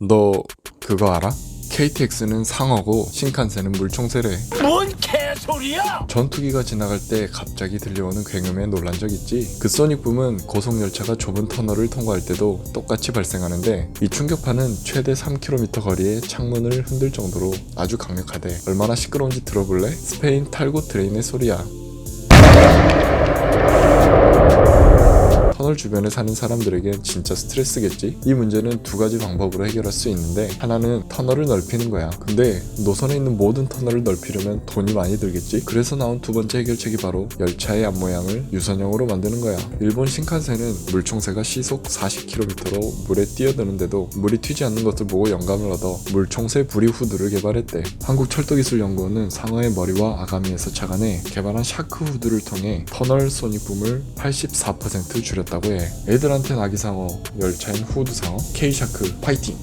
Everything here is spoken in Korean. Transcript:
너 그거 알아? KTX는 상어고 신칸센은 물총새래. 뭔 개소리야! 전투기가 지나갈 때 갑자기 들려오는 굉음에 놀란 적 있지? 그 소닉붐은 고속열차가 좁은 터널을 통과할 때도 똑같이 발생하는데 이 충격파는 최대 3km 거리에 창문을 흔들 정도로 아주 강력하대. 얼마나 시끄러운지 들어볼래? 스페인 탈고 트레인의 소리야. 터널 주변에 사는 사람들에겐 진짜 스트레스겠지? 이 문제는 두 가지 방법으로 해결할 수 있는데 하나는 터널을 넓히는 거야. 근데 노선에 있는 모든 터널을 넓히려면 돈이 많이 들겠지? 그래서 나온 두 번째 해결책이 바로 열차의 앞모양을 유선형으로 만드는 거야. 일본 신칸센은 물총새가 시속 40km로 물에 뛰어드는데도 물이 튀지 않는 것을 보고 영감을 얻어 물총새 부리 후드를 개발했대. 한국철도기술연구원은 상어의 머리와 아가미에서 착안해 개발한 샤크 후드를 통해 터널 소닉붐을 84% 줄였다고 해. 애들한텐 아기상어, 열차엔 후드상어, K샤크 파이팅!